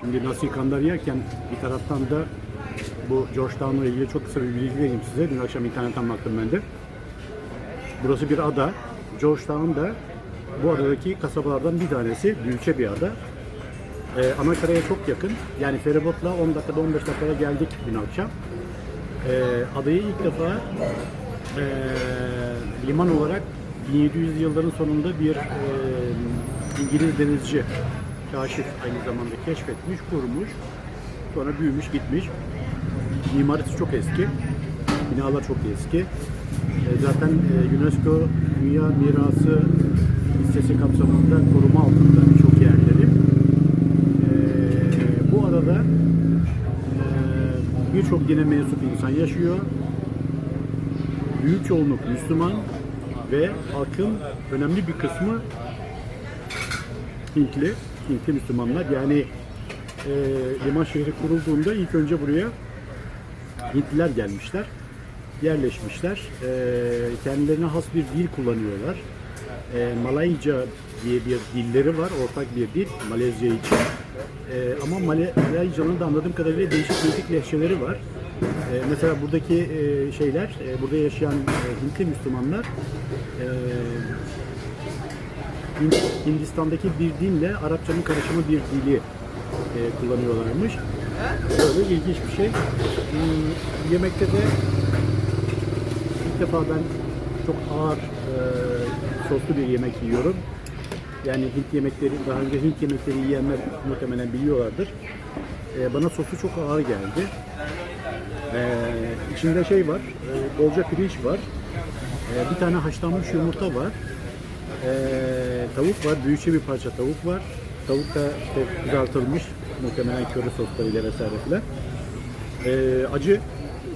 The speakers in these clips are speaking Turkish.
Şimdi nasıl yıkanlar yerken bir taraftan da bu Georgetown'la ilgili çok kısa bir bilgi vereyim size. Dün akşam internetten baktım ben de. Burası bir ada. Georgetown da bu adadaki kasabalardan bir tanesi. Büyükçe bir ada. Ee, ana çok yakın. Yani feribotla 10 dakikada 15 dakikada geldik dün akşam. Ee, adayı ilk defa ee, liman olarak 1700 yılların sonunda bir ee, İngiliz denizci kaşif aynı zamanda keşfetmiş, kurmuş. Sonra büyümüş, gitmiş. Mimarisi çok eski. Binalar çok eski. E, Zaten e, UNESCO Dünya Mirası listesi kapsamında koruma altında birçok yerleri. E, Bu arada e, birçok dine mensup insan yaşıyor. Büyük çoğunluk Müslüman ve halkın önemli bir kısmı Hintli, Hintli Müslümanlar. Yani e, liman şehri kurulduğunda ilk önce buraya Hintliler gelmişler, yerleşmişler. E, kendilerine has bir dil kullanıyorlar. E, Malayca diye bir dilleri var, ortak bir dil Malezya için. E, ama Malayca'nın da anladığım kadarıyla değişik değişik lehçeleri var. E, mesela buradaki e, şeyler, e, burada yaşayan e, Hintli Müslümanlar e, Hindistan'daki bir dinle Arapçanın karışımı bir dili e, kullanıyorlarmış. Böyle ilginç bir şey. Hmm, yemekte de ilk defa ben çok ağır e, soslu bir yemek yiyorum. Yani Hint yemekleri, daha önce Hint yemekleri yiyenler muhtemelen biliyorlardır. E, bana sosu çok ağır geldi. E, içinde şey var, e, bolca pirinç var. E, bir tane haşlanmış yumurta var. Ee, tavuk var, büyükçe bir parça tavuk var. Tavuk da işte kızartılmış, muhtemelen köri soslarıyla vesaire filan. Ee, acı,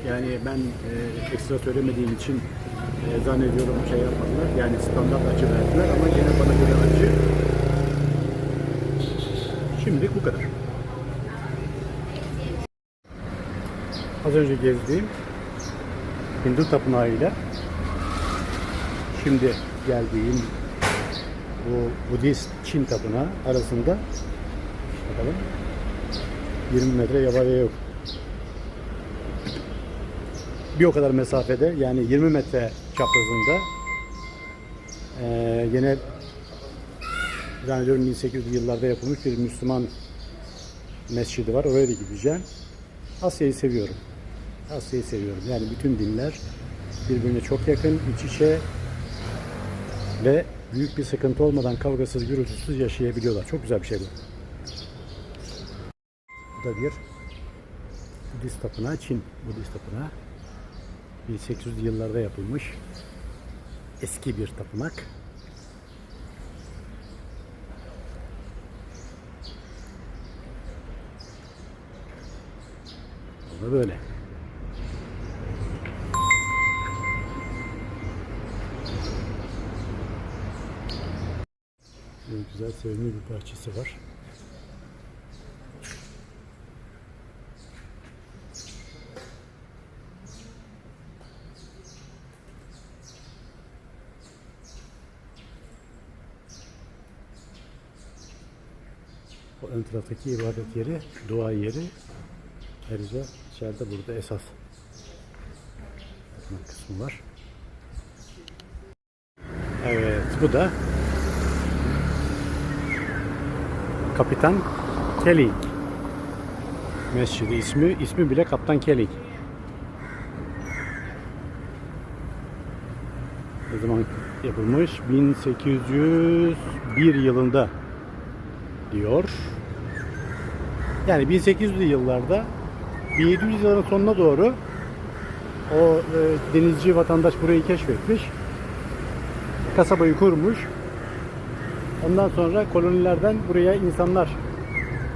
yani ben e, ekstra söylemediğim için e, zannediyorum şey yapmadılar. Yani standart acı verdiler ama yine bana göre acı. Şimdilik bu kadar. Az önce gezdiğim Hindu tapınağıyla şimdi geldiğim bu Budist Çin tapınağı arasında bakalım 20 metre yabaya yok. Bir o kadar mesafede yani 20 metre çaprazında eee yine zannediyorum 1800'lü yıllarda yapılmış bir Müslüman mescidi var. Oraya da gideceğim. Asya'yı seviyorum. Asya'yı seviyorum. Yani bütün dinler birbirine çok yakın, iç içe ve büyük bir sıkıntı olmadan kavgasız gürültüsüz yaşayabiliyorlar. Çok güzel bir şey bu. Bu da bir Budist tapınağı, Çin Budist tapınağı. 1800'lü yıllarda yapılmış eski bir tapınak. Bu da böyle. Böyle güzel sevimli bir bahçesi var. O ön taraftaki ibadet yeri, dua yeri. Ayrıca içeride burada esas kısmı var. Evet, bu da Kapitan Kelly. Mescidi ismi ismi bile Kaptan Kelly. Ne zaman yapılmış? 1801 yılında diyor. Yani 1800'lü yıllarda 1700 yılların sonuna doğru o e, denizci vatandaş burayı keşfetmiş. Kasabayı kurmuş. Ondan sonra kolonilerden buraya insanlar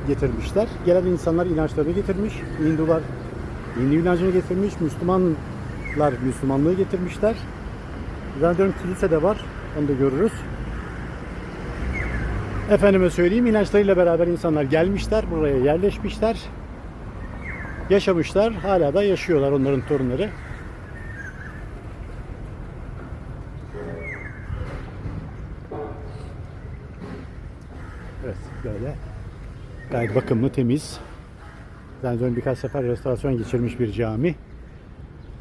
getirmişler. Gelen insanlar inançlarını getirmiş. Hindular Hindu inancını getirmiş. Müslümanlar Müslümanlığı getirmişler. Zannediyorum kilise de var. Onu da görürüz. Efendime söyleyeyim inançlarıyla beraber insanlar gelmişler. Buraya yerleşmişler. Yaşamışlar. Hala da yaşıyorlar onların torunları. Evet böyle Gayet bakımlı, temiz. Daha önce birkaç sefer restorasyon geçirmiş bir cami.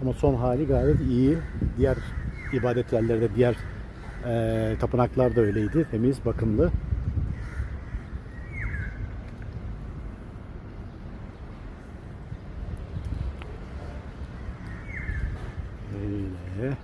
Ama son hali gayet iyi. Diğer ibadet yerleri de, diğer eee tapınaklar da öyleydi. Temiz, bakımlı. Öyle.